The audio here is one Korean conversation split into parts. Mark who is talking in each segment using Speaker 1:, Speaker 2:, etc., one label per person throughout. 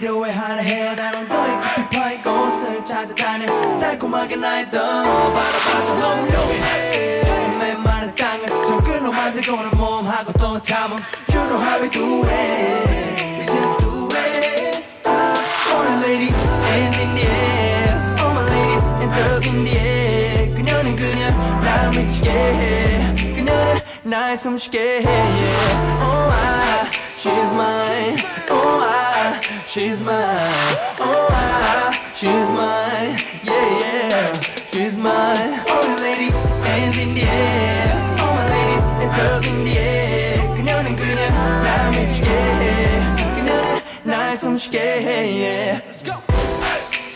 Speaker 1: 필요해 하나 해야 나는 너의 깊이 파인 곳을 찾아다녀 달콤하게 날 더 바라봐줘 너무 용해 맨마른 땅을 정글로 만들고는 몸하고 또 담음 You know how we do it We just do it Ah, All the ladies and in the air All my ladies hands up in the air 그녀는 그냥 날 미치게 해 그녀는 날 숨쉬게 해 yeah. Oh I, she's mine Oh I, she's mine Oh I, she's mine Yeah yeah, she's mine All the ladies hands in the air All my ladies hands up in the air 그녀는 그냥 날 미치게 해 그녀는 날 숨쉬게 해 yeah. Let's go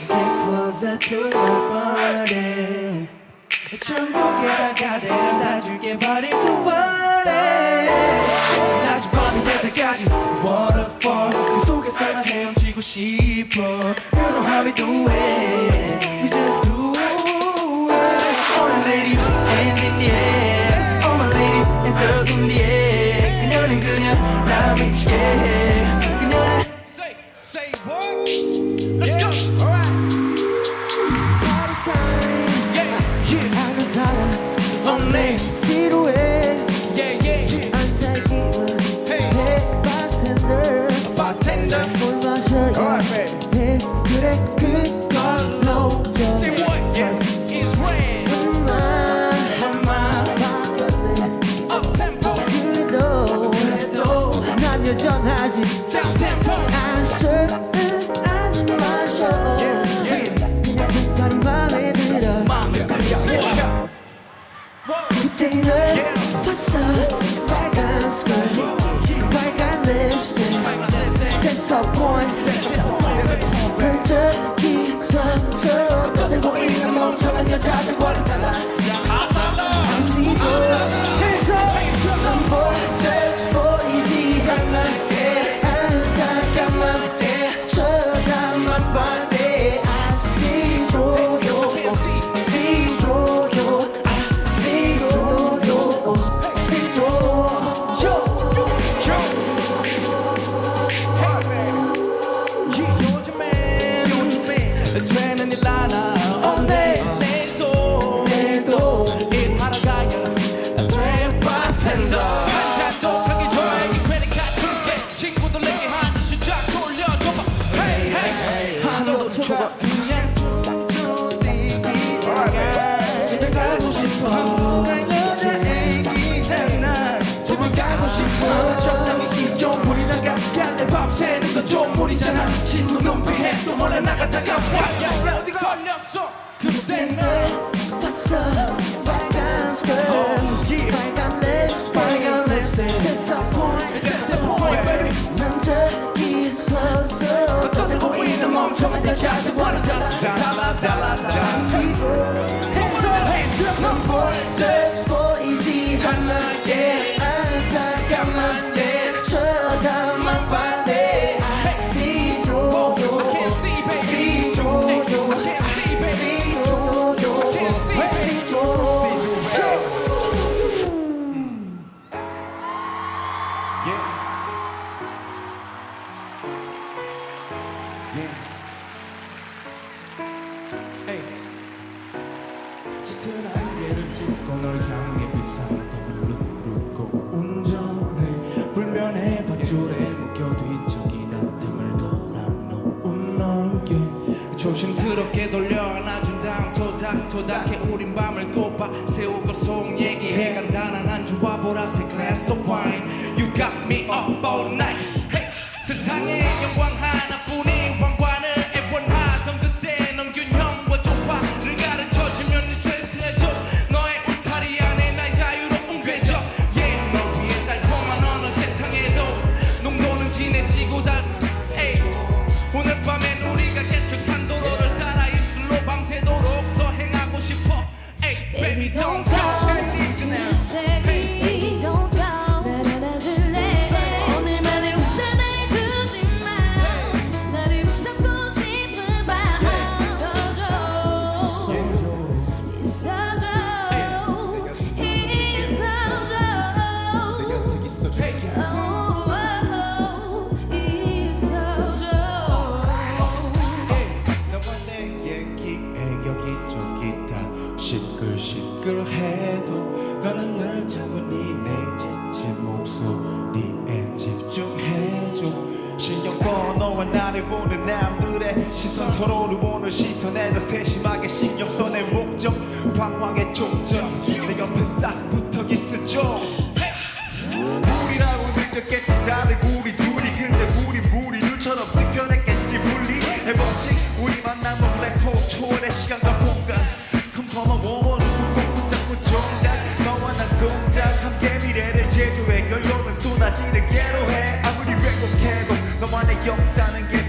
Speaker 1: Get closer to my body 천국에 다가대면 다줄게 body to body 낮은 밤이 될 때까지 waterfall 싶어. You know how we do it 또
Speaker 2: 난 여전하지
Speaker 3: down tempo.
Speaker 2: 안 술은 안 마셔 그냥 색깔이 맘에 들어
Speaker 3: 맘에 들려.
Speaker 2: 그때 널 봤어 빨간 스컬 빨간 립스틱 됐어 포인트 흔적이 서서 떠들고 있는 멍청한 여자들
Speaker 1: 집에 가고 싶어. 집에 가고 싶어. 적당히 기좀 우리랑 갈래 밤새는 거좀 무리잖아. 친구 눈빛에서 몰래 나갔다가 왔어.
Speaker 3: 어디가? 걸렸어? 그때 나
Speaker 2: 봤어
Speaker 3: 조심스럽게 돌려 안아준 다음 토닥토닥해 우린 밤을 꼽아 세우고 속 얘기해 간단한 안주와 보라색 glass of wine. You got me up all night. Hey. 세상에 너와 나를 보는 남들의 시선. 서로를 보는 시선에도 세심하게 신경 써내 목적. 방황의 종점. 내 옆에 딱 붙어 있었죠. 우리라고 느꼈겠지. 다들 우리 둘이. 근데 우리 물이 눈처럼 뜨편했겠지. 물리. 해보지. 우리 만남은 블랙홀 초월의 시간과 공간. 컴컴한 원원을 손꼭 잡고 종각 너와 난 동작. 함께 미래를 제조해. 결론은 쏟아지는 게로 너와 내 역사는 계속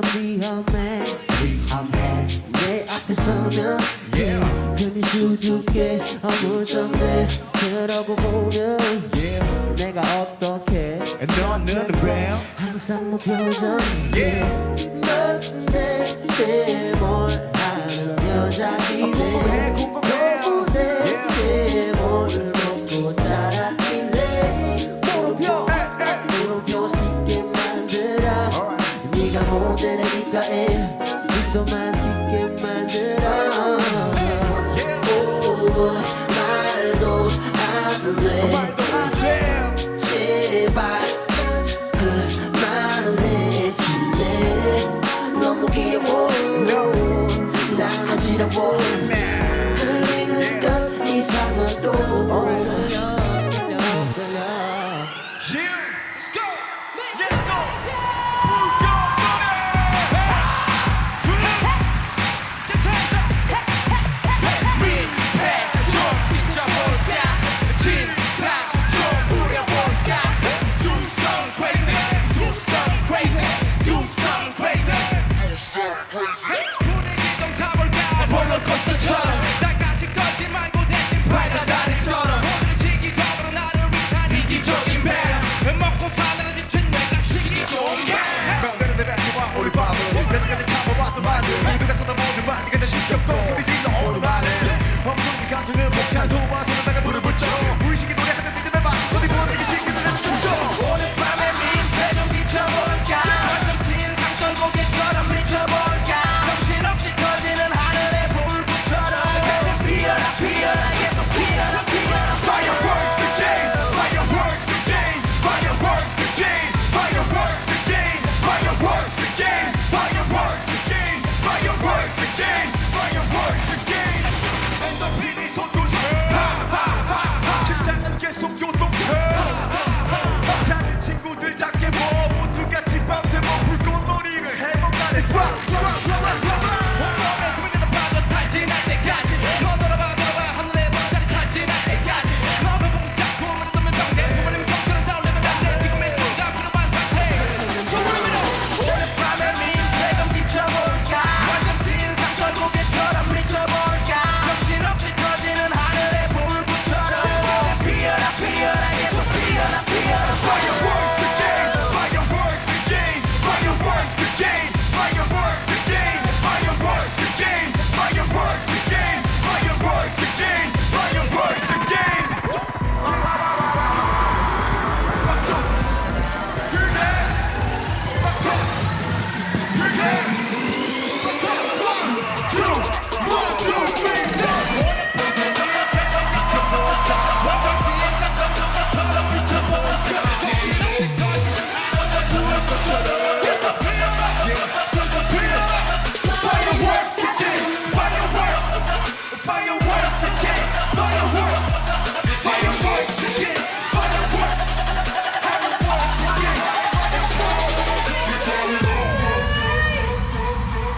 Speaker 4: 넌 위험해 위험해 내 앞에 서면
Speaker 3: yeah.
Speaker 4: 괜히 수줍게 아무렇네 그러고 보면 yeah. 내가 어떻게
Speaker 3: 너는 왜
Speaker 4: 항상 무표정 넌 대체 뭘 하는 여자니
Speaker 3: 궁금해 궁금해 a woman.